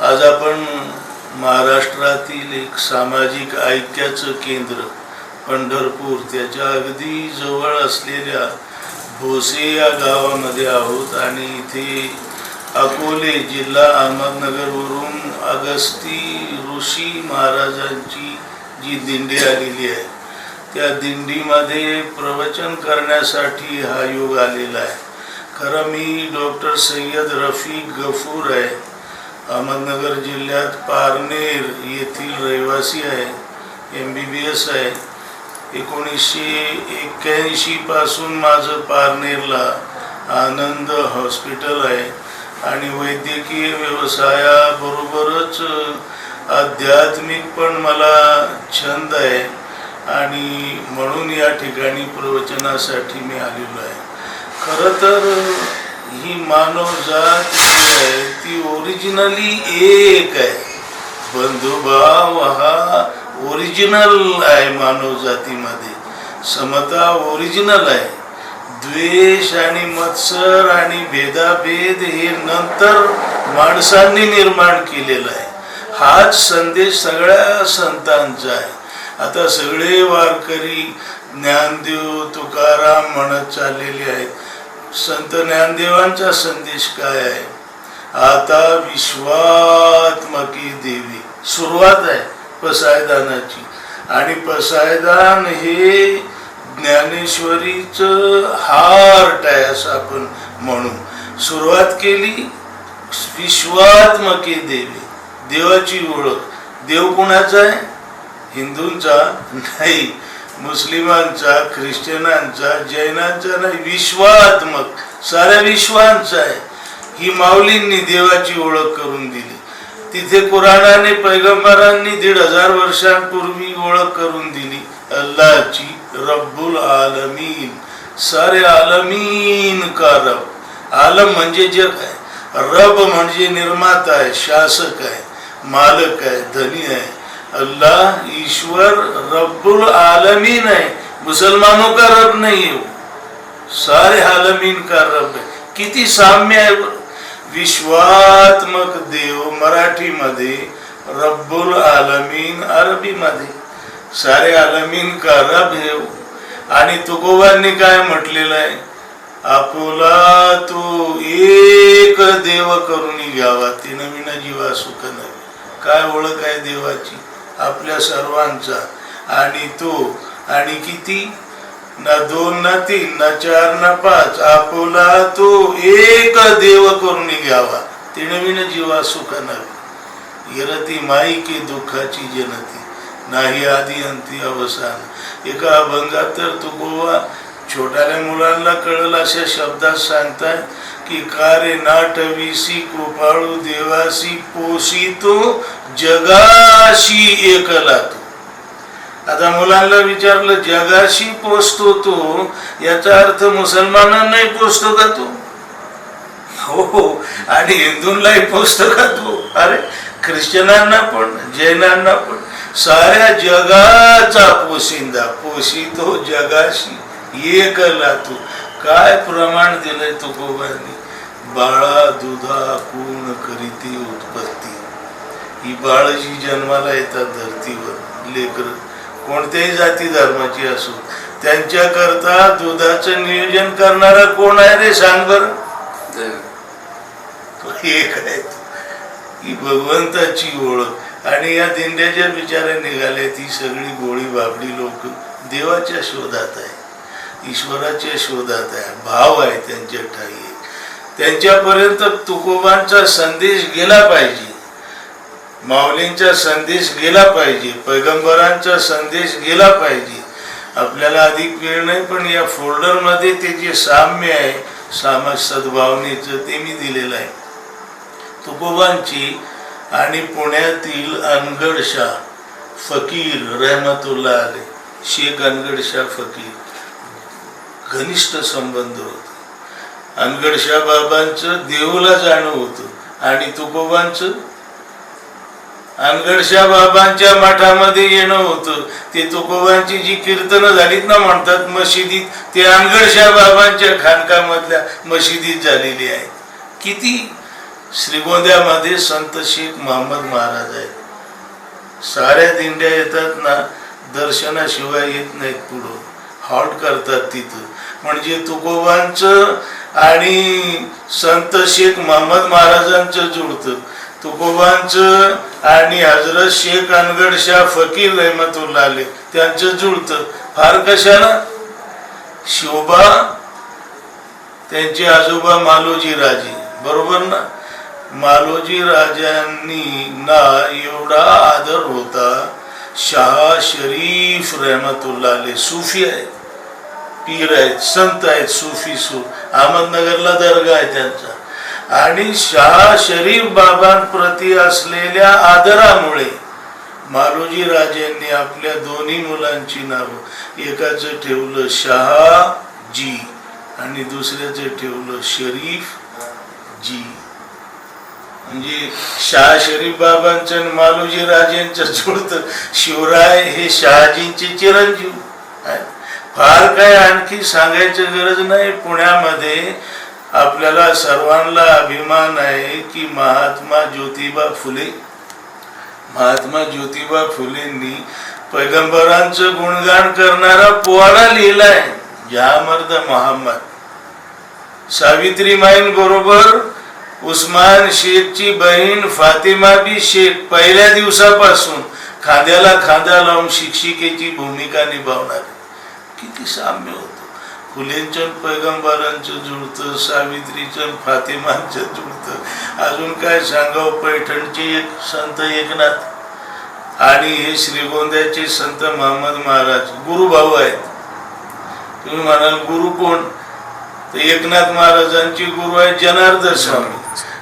आज आपण महाराष्ट्रातील एक सामाजिक ऐक्याचं केंद्र पंढरपूर. त्याच्या अगदी जवळ असलेल्या भोसे या गावामध्ये आहोत आणि इथे अकोले जिल्हा अहमदनगरवरून अगस्ती ऋषी महाराजांची जी दिंडी आलेली आहे त्या दिंडीमध्ये प्रवचन करण्यासाठी हा योग आलेला आहे. खरं मी डॉक्टर सय्यद रफी गफूर आहे. अहमदनगर जिल्ह्यात पारनेर येथील रहिवासी आहे एम बी बी एस आहे. एकोणीसशे एक्क्याऐंशीपासून माझं पारनेरला आनंद हॉस्पिटल आहे आणि वैद्यकीय व्यवसायाबरोबरच आध्यात्मिक पण मला छंद आहे आणि म्हणून या ठिकाणी प्रवचनासाठी मी आलेलो आहे. खरं तर ही मानवजात जी आहे ती ओरिजिनली एक आहे बंधुभाव हा ओरिजिनल आहे मानव जातीमध्ये। समता ओरिजिनल आहे। द्वेष आणि मत्सर आणि भेदाभेद हे नंतर माणसांनी निर्माण केलेलं आहे। हाच संदेश सगळ्या संतांचा आहे। आता सगळे वारकरी ज्ञानदेव तुकाराम म्हणत चाललेले आहेत। संत ज्ञानदेवांचा संदेश काय आहे? आता विश्वात्मकी देवी. सुरुवात आहे पसायदानाची. आणि पसायदान हे ज्ञानेश्वरीच हार्ट आहे असं आपण म्हणू. सुरुवात केली विश्वात्मकी देवी. देवाची ओळख. देव कुणाचा आहे? हिंदूंचा नाही. मुस्लिमांचा ख्रिश्चनांचा जैनांचा नाही विश्वात्मक साऱ्या विश्वांचा आहे. ही माऊलींनी देवाची ओळख करून दिली. तिथे कुराणाने पैगंबरांनी दीड हजार वर्षांपूर्वी ओळख करून दिली. अल्लाची रब्बुल आलमीन. सारे आलमीन का रब? आलम म्हणजे जग आहे. रब म्हणजे निर्माता आहे शासक आहे मालक आहे धनी आहे. अल्लाह ईश्वर रब्बुल आलमीन है मुसलमानों का रब नहीं है वो? सारे आलमीन का रब है। किती साम्य आहे विश्वात्मक देव मराठीमध्ये रब्बुल आलमीन अरबीमध्ये सारे आलमीन का रब है वो. आणि तुकोबांनी काय म्हटलेलं आहे? आपुला तू एक देव करून घ्यावा ती नवीन जीवा सुख नवी काय ओळख आहे देवाची? आपल्या सर्वांचा. आणि तो आणि किती? ना दोन ना तीन ना चार ना पाच आपोला तो एक देव करून घ्यावा. ती नवीन जीवा सुख नवी इरती माई की दुःखाची जनती. नाही आधी अंती अवसान. एका अभंगात तर तू गोवा छोट्याल्या मुलांना कळल अशा शब्दात सांगताय की कारे नाटविसी कृपाळू देवासी पोशी तो जगाशी एकला तो. आता मुलांना विचारलं जगाशी पोचतो तो? याचा अर्थ मुसलमानांनाही पोचतो का तो? हो, हो आणि हिंदूंनाही पोचतो का तो? अरे ख्रिश्चनांना पण जैनांना पण. साऱ्या जगाचा पोशिंदा पोशी तो जगाशी एकला तू. काय प्रमाण दिलंय तुकोबांनी बाळा दुधा पूर्ण करीती उत्पत्ती. ही बाळ जी जन्माला येतात धरतीवर लेकर कोणत्याही जाती धर्माची असो त्यांच्याकरता दुधाचं नियोजन करणारा कोण आहे रे सांग बर? एक आहे. ही भगवंताची ओळख. आणि या दिंड्याच्या विचारे निघाले ती सगळी गोळी बाबडी लोक देवाच्या शोधात आहे. ईश्वराच्या शोधात आहे. भाव आहे त्यांच्या ठाई. त्यांच्यापर्यंत तुकोबांचा संदेश गेला पाहिजे. माऊलींचा संदेश गेला पाहिजे. पैगंबरांचा संदेश गेला पाहिजे. आपल्याला अधिक वेळ नाही पण या फोल्डरमध्ये ते जे साम्य आहे सामाज सद्भावनेचं ते मी दिलेलं आहे. तुकोबांची आणि पुण्यातील अनगडशाह फकीर रहमतुल्ला आले शेख अनगडशाह फकीर घनिष्ठ संबंध होते. अनगडशा बाबांचं देऊला जाणं होतं. आणि तुकोबांचं? अनगडशा बाबांच्या मठामध्ये येणं होतं. ते तुकोबांची जी कीर्तनं झालीत ना म्हणतात मशिदीत ते अनगडशा बाबांच्या खानकामधल्या मशिदीत झालेली आहेत. किती श्रीगोंद्यामध्ये संत शेख महम्मद महाराज आहेत. साऱ्या दिंड्या येतात ना दर्शनाशिवाय येत नाहीत पुढं. हॉल्ट करतात तिथं. म्हणजे तुकोबांचं आणि संत शेख महम्मद महाराजांचं जुळतं. तुकोबांचं आणि हजरत शेख अनगड शाह फकीर रहमतुल्ला आले त्यांचं जुळतं. फार कशाला शोभा त्यांचे आजोबा मालोजी राजे. बरोबर ना? मालोजी राजांनी ना एवढा आदर होता. शाह शरीफ रहमतुल्ला आले सुफी आहेत पीर आहेत संत आहेत सुफी सूर. अहमदनगरला दर्गा आहे त्यांचा. आणि शाह शरीफ बाबांप्रती असलेल्या आदरामुळे मालोजी राजांनी आपल्या दोन्ही मुलांची नावं एकाचं ठेवलं शहाजी आणि दुसऱ्याचं ठेवलं शरीफ जी म्हणजे शाह शरीफ बाबांचं आणि मालोजी राजेंचं जोडतं. शिवराय हे शहाजींचे चिरंजीव आहेत. फार काय आणखी सांगायची गरज नाही. पुण्यामध्ये आपल्याला सर्वांना अभिमान आहे की महात्मा ज्योतिबा फुले. महात्मा ज्योतिबा फुलेंनी पैगंबरांचं गुणगान करणारा पोवाडा लिहिलाय. या मर्द मोहम्मद सावित्रीमाईन बरोबर उस्मान शेखची बहीण फातिमा बी शेख पहिल्या दिवसापासून खांद्याला खांदा लावून शिक्षिकेची भूमिका निभावणार. किती साम्य होतं. फुलेंच्या पैगंबरांचं जुळतं सावित्रीचं फातिमांचं जुळतं. अजून काय सांगावं? पैठणचे एक संत एकनाथ आणि हे श्रीगोंद्याचे संत महम्मद महाराज. गुरुभाऊ आहेत. तुम्ही म्हणाल गुरु कोण? तर एकनाथ महाराजांचे गुरु आहे जनार्दन स्वामी.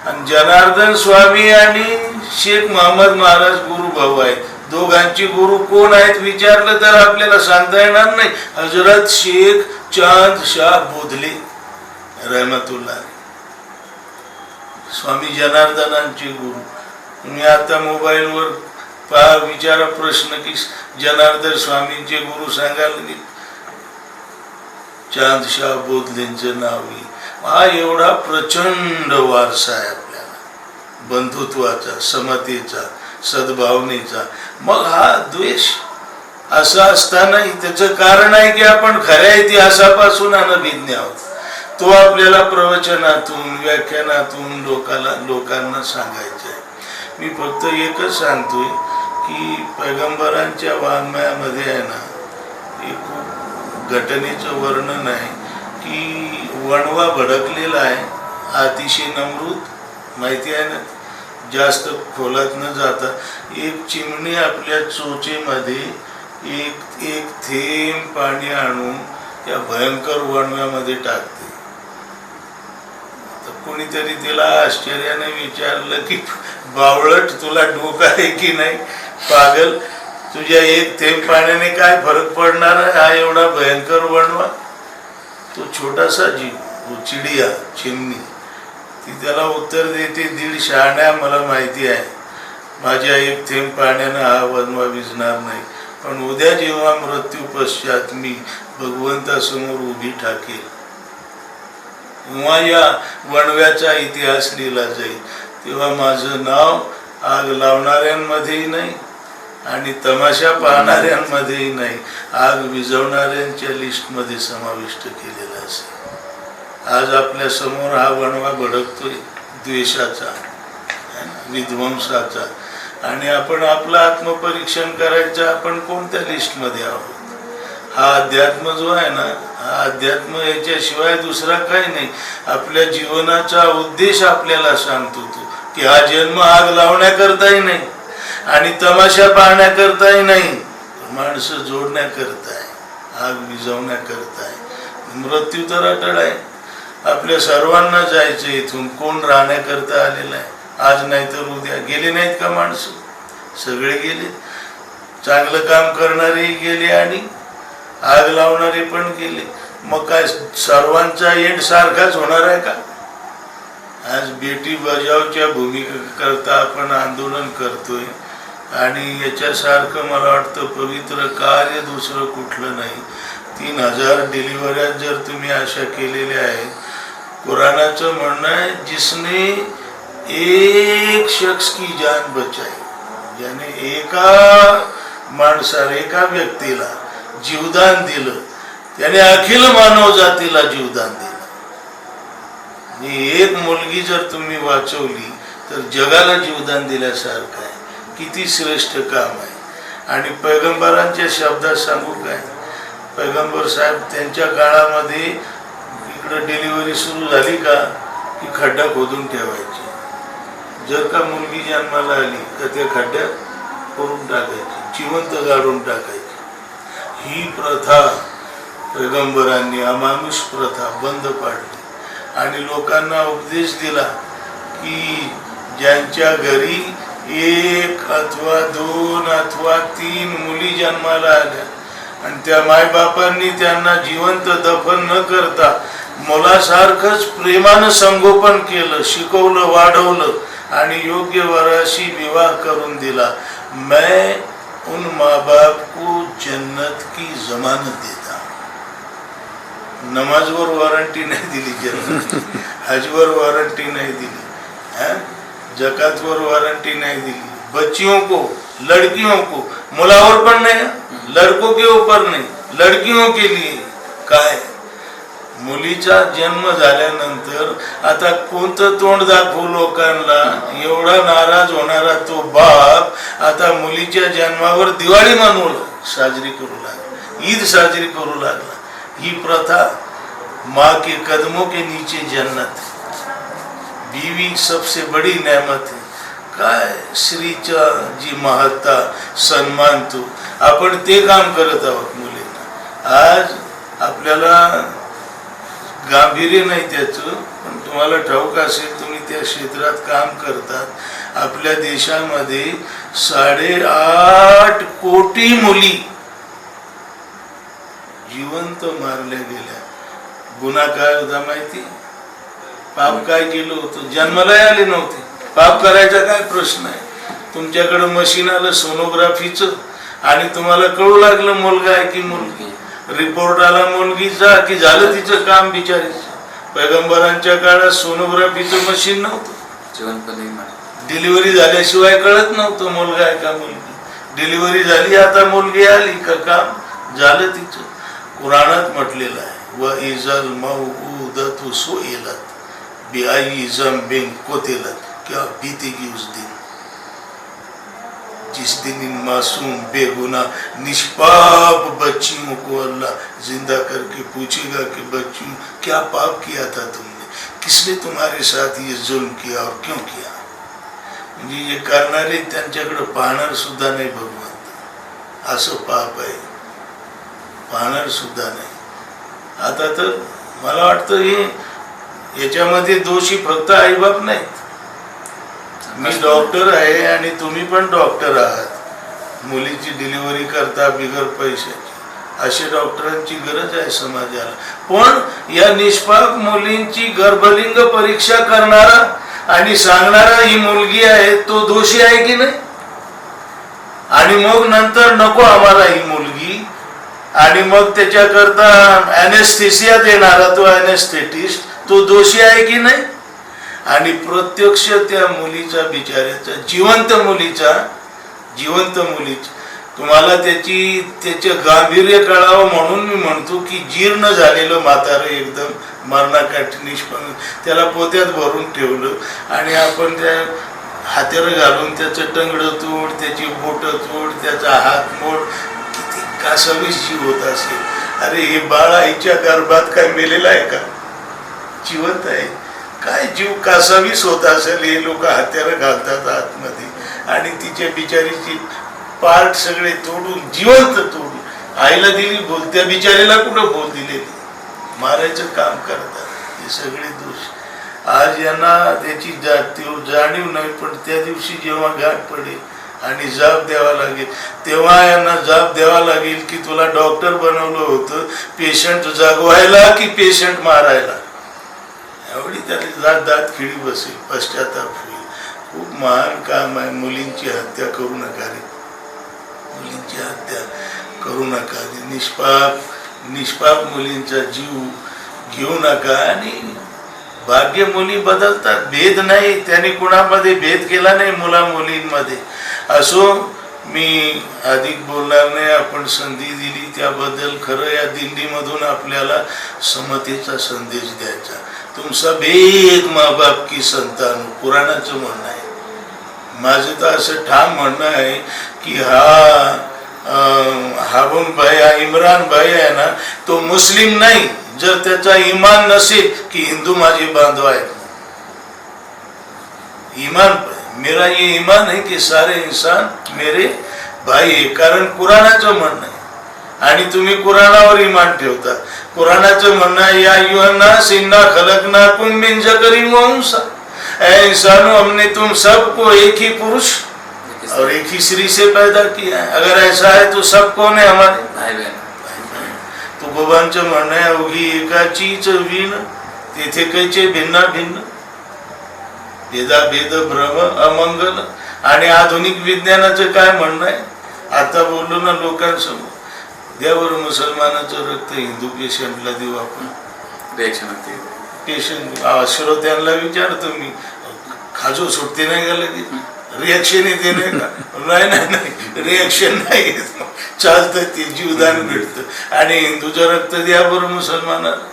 आणि जनार्दन स्वामी आणि शेख महम्मद महाराज गुरुभाऊ आहेत. दोघांचे गुरु कोण आहेत विचारलं तर आपल्याला सांगता येणार नाही. हजरत शेख चांद शाह बोधले. रहमतुल्ला स्वामी जनार्दनांचे गुरु. तुम्ही आता मोबाईलवर पहा विचारा प्रश्न की जनार्दन स्वामींचे गुरु सांगायला की चांदशाह बोधलेंचं नाव येईल हा एवढा प्रचंड वारसा आहे आपल्याला. बंधुत्वाचा समतेचा सद्भावनेचा. मग हा द्वेष असं असतानाही त्याचं कारण आहे की आपण खऱ्या इतिहासापासून अनभिज्ञ आहोत. तो आपल्याला प्रवचनातून व्याख्यानातून लोकाला लोकांना सांगायचा आहे. मी फक्त एकच सांगतोय की पैगंबरांच्या वाङ्मयामध्ये आहे ना एक खूप घटनेचं वर्णन आहे की वणवा भडकलेला आहे अतिशय नमृत माहिती आहे ना? जास्त खोलात न जाता एक चिमणी आपल्या चोचेमध्ये एक एक थेंब पाणी आणून त्या भयंकर वणव्यामध्ये टाकते. तर कोणीतरी तिला आश्चर्याने विचारलं की बावळट तुला डोक आहे की नाही? पागल तुझ्या एक थेंब पाण्याने काय फरक पडणार आहे हा एवढा भयंकर वणवा? तो छोटासा जीव चिडिया चिमणी. ती त्याला उत्तर देते दीड शहाण्या मला माहिती आहे. माझ्या एक थेंब पाण्यानं हा वनवा भिजणार नाही. पण उद्या जेव्हा मृत्यू पश्चात मी भगवंतासमोर उभी ठाकेल. तेव्हा या वणव्याचा इतिहास लिहिला जाईल. तेव्हा माझं नाव आग लावणाऱ्यांमध्येही नाही आणि तमाशा पाहणाऱ्यांमध्येही नाही. आग विझवणाऱ्यांच्या लिस्टमध्ये समाविष्ट केलेला असेल. आज आपल्यासमोर हा वणवा भडकतोय द्वेषाचा ना, विध्वंसाचा. आणि आपण आपलं आत्मपरीक्षण करायचं आपण कोणत्या लिस्टमध्ये आहोत? हा अध्यात्म जो आहे ना हा अध्यात्म याच्याशिवाय दुसरा काही नाही. आपल्या जीवनाचा उद्देश आपल्याला सांगतो तो की हा जन्म आग लावण्याकरताही नाही आणि तमाशा पाहण्याकरताही नाही. माणसं जोडण्याकरताय आग विजवण्याकरताय मृत्यू तर अटळ आहे. आपल्या सर्वांना जायचे इथून. कोण राहण्याकरता आलेलं आहे आज नाही तर उद्या गेले नाहीत का माणसं? सगळे गेले. चांगलं काम करणारेही गेले आणि आग लावणारे पण गेले. मग काय सर्वांचा एंड सारखाच होणार आहे का? आज बेटी बजावच्या भूमिका करता आपण आंदोलन करतोय आणि याच्यासारखं मला वाटतं पवित्र कार्य दुसरं कुठलं नाही. तीन हजार डिलिव्हऱ्या जर तुम्ही अशा केलेल्या आहेत कुराणाचं म्हणणं आहे जिसने एक शख्स की जान बचाई ज्याने एका माणसाला एका व्यक्तीला जीवदान दिलं त्याने अखिल मानव जातीला जीवदान दिलं. एक मुलगी जर तुम्ही वाचवली तर जगाला जीवदान दिल्यासारखं आहे. किती श्रेष्ठ काम आहे. आणि पैगंबरांच्या शब्दात सांगू काय? पैगंबर साहेब त्यांच्या काळामध्ये इकडं डिलिव्हरी सुरू झाली का की खड्डा खोदून ठेवायची. जर का मुलगी जन्माला आली तर त्या खड्ड्यात करून टाकायची जिवंत गाडून टाकायची. ही प्रथा पैगंबरांनी अमानुष प्रथा बंद पाडली. आणि लोकांना उपदेश दिला की ज्यांच्या घरी एक अथवा दोन अथवा तीन मुली जन्माला आल्या आणि त्या मायबापांनी त्यांना जिवंत दफन न करता मुलासारखंच प्रेमानं संगोपन केलं शिकवलं वाढवलं आणि योग्य वराशी विवाह करून दिला. मैं उन माँ बाप को जन्नत की जमानत देता नमाजवर वॉरंटी नाही दिली जन्नत हजवर वॉरंटी नहीं दिली. जकातवर वारंटी नहीं दिली. बच्चियों को लड़कियों को मुलावर पण नाही लड़कों के ऊपर नहीं लड़कियों के लिए काय? मुलीचा जन्म झाल्यानंतर आता कोणतं तोंड दाखवू लोकांना? एवढा नाराज होणारा तो बाप आता मुलीच्या जन्मावर दिवाळी मानू साजरी करू लागला. ईद साजरी करू लागला. ही प्रथा माँ के कदमों के नीचे जन्नत बीवी सबसे बड़ी नेमत आहे. काय श्रीच्या जी महत्ता सन्मान तो. आपण ते काम करत आहोत मुलींना. आज आपल्याला गांभीर्य नाही त्याचं पण तुम्हाला ठाऊक असेल तुम्ही त्या क्षेत्रात काम करतात. आपल्या देशामध्ये साडेआठ कोटी मुली जिवंत मारल्या गेल्या. गुन्हा काय होता माहिती? पाप काय केलं होतं? जन्मलाही आले नव्हते. पाप करायचा काय प्रश्न आहे? तुमच्याकडं मशीन आलं सोनोग्राफीचं आणि तुम्हाला कळू लागलं मुलगा आहे की मुलगी? रिपोर्ट आला मुलगीचा की झालं तिचं काम बिचारीचं. पैगंबरांच्या काळात सोनोग्राफीचं मशीन नव्हतं. डिलिव्हरी झाल्याशिवाय कळत नव्हतं मुलगा आहे का मुलगी. डिलिव्हरी झाली आता मुलगी आली का काम? झालं तिचं. कुराणात म्हटलेलं आहे व इजल मऊदतु सुइलत बिआई जम्बिन कोतिलत. क्या बीतेगी उस दिन जिस दिन इन मासूम बेगुना निष्पाप बच्चियों को अल्लाह ज़िंदा करके पूछेगा कि बच्चियों क्या पाप किया था तुमने? किसने तुम्हारे साथ ये जुल्म किया और क्यों किया? म्हणजे जे करणारे त्यांच्याकडे पाहणार सुद्धा नाही भगवंत असं पाप आहे पाहणार सुद्धा नाही। आता तर मला वाटतं हे याच्यामध्ये दोषी फक्त आईबाप नाहीत मी डॉक्टर आहे आणि तुम्ही पण डॉक्टर आहात. मुलीची डिलिव्हरी करता बिगर पैशाची असे डॉक्टरांची गरज आहे समाजाला. पण या निष्पाप मुलींची गर्भलिंग परीक्षा करणारा आणि सांगणारा ही मुलगी आहे तो दोषी आहे की नाही? आणि मग नंतर नको आम्हाला ही मुलगी. आणि मग त्याच्याकरता अनेस्थिसिया देणारा तो अनेस्थेटिस्ट तो दोषी आहे की नाही? आणि प्रत्यक्ष त्या मुलीचा बिचाऱ्याचा जिवंत मुलीचा जिवंत मुलीचा. तुम्हाला त्याची त्याचे गांभीर्य कळावं म्हणून मी म्हणतो की जीर्ण झालेलं म्हातारं एकदम मरणाकाठी निष्पन्न. त्याला पोत्यात भरून ठेवलं आणि आपण त्या हात्याला घालून त्याचं टंगडं तोड त्याची बोटं तोड त्याचा हात मोड किती कासावीस जीव होत असेल. अरे हे बाळ आईच्या गर्भात काय मेलेलं आहे का? जिवंत आहे. काय जीव कासावीस होत असेल हे लोक हत्यारं घालतात आतमध्ये. आणि तिच्या बिचारीची पार्ट सगळे तोडून जिवंत तोडून आईला दिली बोल त्या बिचारीला कुठं बोल दिलेली मारायचं काम करतात. हे सगळे दोष. आज यांना त्याची जा जाणीव नाही पण त्या दिवशी जेव्हा गाठ पडेल आणि जाब द्यावा लागेल तेव्हा यांना जाब द्यावा लागेल की तुला डॉक्टर बनवलं होतं पेशंट जागवायला की पेशंट मारायला? एवढी त्याने दात दात खिळी बसेल. पश्चाताप होईल. खूप महान काम आहे. मुलींची हत्या करू नका रे. मुलींची हत्या करू नका निष्पाप निष्पाप मुलींचा जीव घेऊ नका आणि भाग्य मुली बदलतात. भेद नाही. त्याने कुणामध्ये भेद केला नाही? मुला मुलींमध्ये. असो मी अधिक बोलणार नाही. आपण संधी दिली. त्याबद्दल खरं या दिंडीमधून आपल्याला समतेचा संदेश द्यायचा. तुमचा भेद माँ बाप की संतान हो। पुराणाचं म्हणणं आहे. माझं तर असं ठाम म्हणणं आहे की हा हाबून भाई हा इम्रान भाई आहे ना तो मुस्लिम नाही. जर त्याचा इमान नसेल की हिंदू माझे बांधव आहेत. इमान मेरा ये इमान है कि सारे इंसान मेरे भाई आहे कारण कुराणाचं म्हणणं आहे. आणि तुम्ही कुराणावर इमान ठेवता. कुराणाचं म्हणणं आहे या युहन्ना सिन्ना खलकना जकरिन व उन्सा. ऐ इंसानों हमने तुम सबको एक ही पुरुष और एक ही स्त्री से पैदा किया है। अगर ऐसा है तो सब कौन है हमारे? भाई बहन। तुकोबांचं म्हणणं आहे अवघी एकाचीच वीण तेथे कैचे भिन्ना भिन्न। भेदा भेद भ्रम अमंगल. आणि आधुनिक विज्ञानाचं काय म्हणणं आहे? आता बोललो ना लोकांसमोर. द्यावर मुसलमानाचं रक्त हिंदू पेशंटला देऊ आपण. पेशंट श्रोत्यांना विचारतो मी खाजो सुटते नाही का लगेच? रिॲक्शन येते नाही का? नाही नाही नाही रिॲक्शन नाही चालतं ते जीवदान भेटतं आणि हिंदूचं रक्त द्या बरं मुसलमानाला.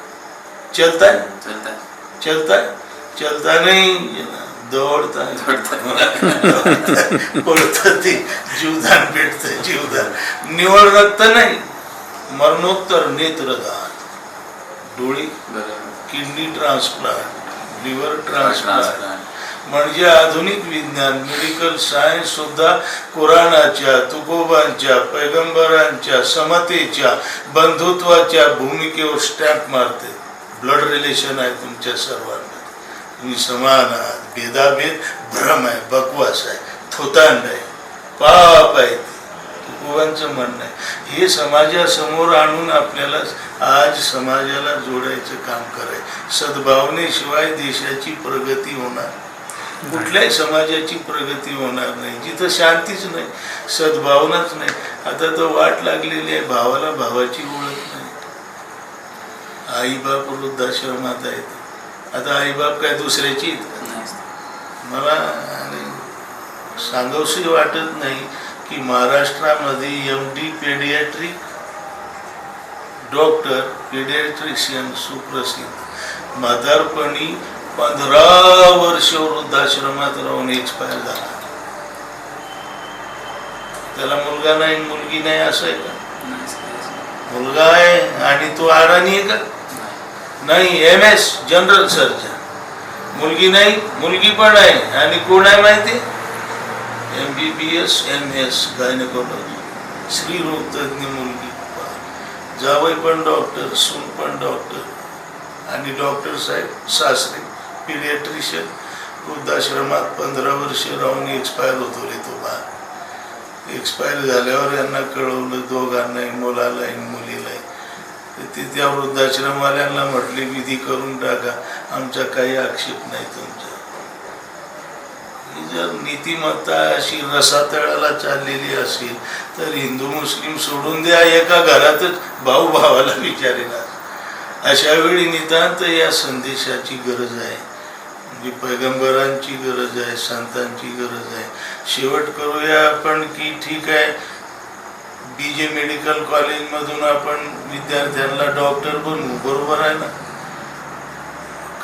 चलताय? चलता है चलताय? चलता नाही. दौडताय पळतं ते जीवदान भेटतं जीवदान. निवड रक्त नाही. मरणोत्तर नेत्रदान. डोळी kidney transplant liver transplant. Transplant म्हणजे आधुनिक विज्ञान मेडिकल सायन्स सुद्धा कुराणाच्या तुकोबांच्या पैगंबरांच्या समतेच्या बंधुत्वाच्या भूमिकेवर स्टॅम्प मारते. ब्लड रिलेशन आहे तुमच्या सर्वांना तुम्ही समान आहात. भेदाभेद भ्रम आहे बकवास आहे थोतांड आहे. पाप आहे तुकोबांचं म्हणणं आहे. हे समाजासमोर आणून आपल्याला आज समाजाला जोडायचं काम करायचं. सद्भावनेशिवाय देशाची प्रगती होणार कुठल्याही समाजाची प्रगती होणार नाही. जिथं शांतीच नाही सद्भावनाच नाही. आता तर वाट लागलेली आहे. भावाला भावाची ओळख नाही. आईबाप वृद्धाश्रमात आहेत. आता आईबाप काय दुसऱ्याची? मला आणि सांगावशी वाटत नाही. की महाराष्ट्रामध्ये M D pediatric doctor pediatrician सुप्रसिद्ध. म्हातारपणी पंधरा वर्ष वृद्धाश्रमात राहून एक्सपायर झाला. त्याला मुलगा नाही मुलगी नाही असं आहे का? मुलगा आहे आणि तो अडाणी आहे का? नाही एम एस जनरल सर्जन मुलगी नाही मुलगी पण आहे. आणि कोण आहे माहिती? M B B S M S gynaecology स्त्रीरोग तज्ज्ञ मुलगी जावई पण डॉक्टर सून पण डॉक्टर आणि डॉक्टर साहेब सासरे पिडियाट्रिशियन वृद्धाश्रमात पंधरा वर्ष राहून एक्सपायर होतो रे तो बा एक्सपायर झाल्यावर यांना कळवलं दोघांनाही मुलालाही मुलीलाही तर ते त्या वृद्धाश्रमवाल्यांना म्हटले विधी करून टाका. आमचा काही आक्षेप नाही तुमचा. जर नीतिमत्ता अशी रसातळाला चाललेली असेल तर हिंदू मुस्लिम सोडून द्या एका घरातच भाऊ भावाला विचारेला अशा वेळी नितांत या संदेशाची गरज आहे. म्हणजे पैगंबरांची गरज आहे संतांची गरज आहे. शेवट करूया आपण की ठीक आहे. बी जे मेडिकल कॉलेजमधून आपण विद्यार्थ्यांना डॉक्टर बनवू बरोबर आहे ना?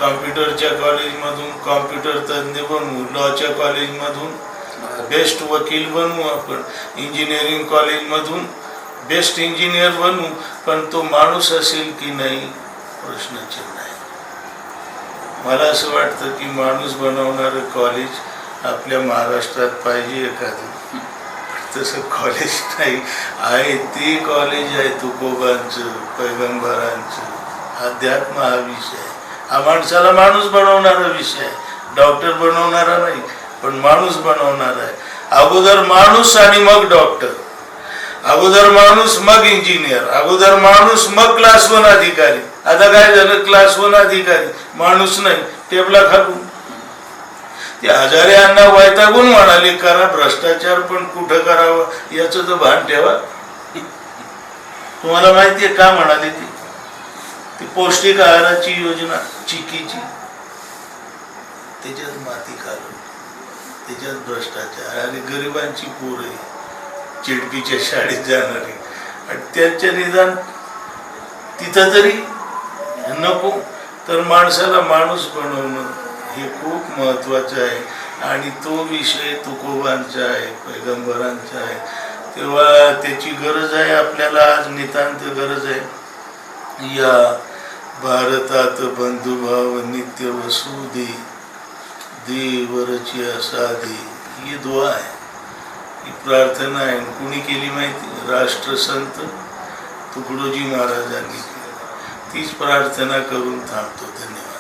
कॉम्प्युटरच्या कॉलेजमधून कॉम्प्युटर तज्ज्ञ बनवू लॉच्या कॉलेजमधून बेस्ट वकील बनवू आपण इंजिनिअरिंग कॉलेजमधून बेस्ट इंजिनियर बनवू पण तो माणूस असेल की नाही प्रश्नचिन्ह आहे मला असं वाटतं की माणूस बनवणारं कॉलेज आपल्या महाराष्ट्रात पाहिजे एखादं. तसं कॉलेज नाही आहे ते कॉलेज आहे तुकोबांचं पैगंबरांचं अध्यात्म हा विषय आहे. हा माणसाला माणूस बनवणारा विषय आहे. डॉक्टर बनवणारा नाही पण माणूस बनवणारा आहे. अगोदर माणूस आणि मग डॉक्टर. अगोदर माणूस मग इंजिनियर अगोदर माणूस मग क्लास वन अधिकारी. आता काय झालं? क्लास वन अधिकारी. माणूस नाही टेबला खालून. ते हजारे यांना वैतागून म्हणाले करा भ्रष्टाचार पण कुठं करावं? याचं तर भान ठेवा. तुम्हाला माहितीये का म्हणाले ती? ती पौष्टिक आहाराची योजना चिकीची. त्याच्यात माती घालून त्याच्यात भ्रष्टाचार आणि गरिबांची पोरं चिडपीच्या शाळेत जाणारी. आणि त्यांच्या निदान तिथं तरी नको. तर माणसाला माणूस बनवणं हे खूप महत्त्वाचं आहे. आणि तो विषय तुकोबांचा आहे पैगंबरांचा आहे. तेव्हा त्याची गरज आहे आपल्याला आज नितांत गरज आहे. या भारतात बंधुभाव नित्य वसुदे देवरची असाधी ही दुआ आहे. ही प्रार्थना आहे. कुणी केली माहिती? राष्ट्रसंत तुकडोजी महाराजांनी केली. तीच प्रार्थना करून थांबतो. धन्यवाद.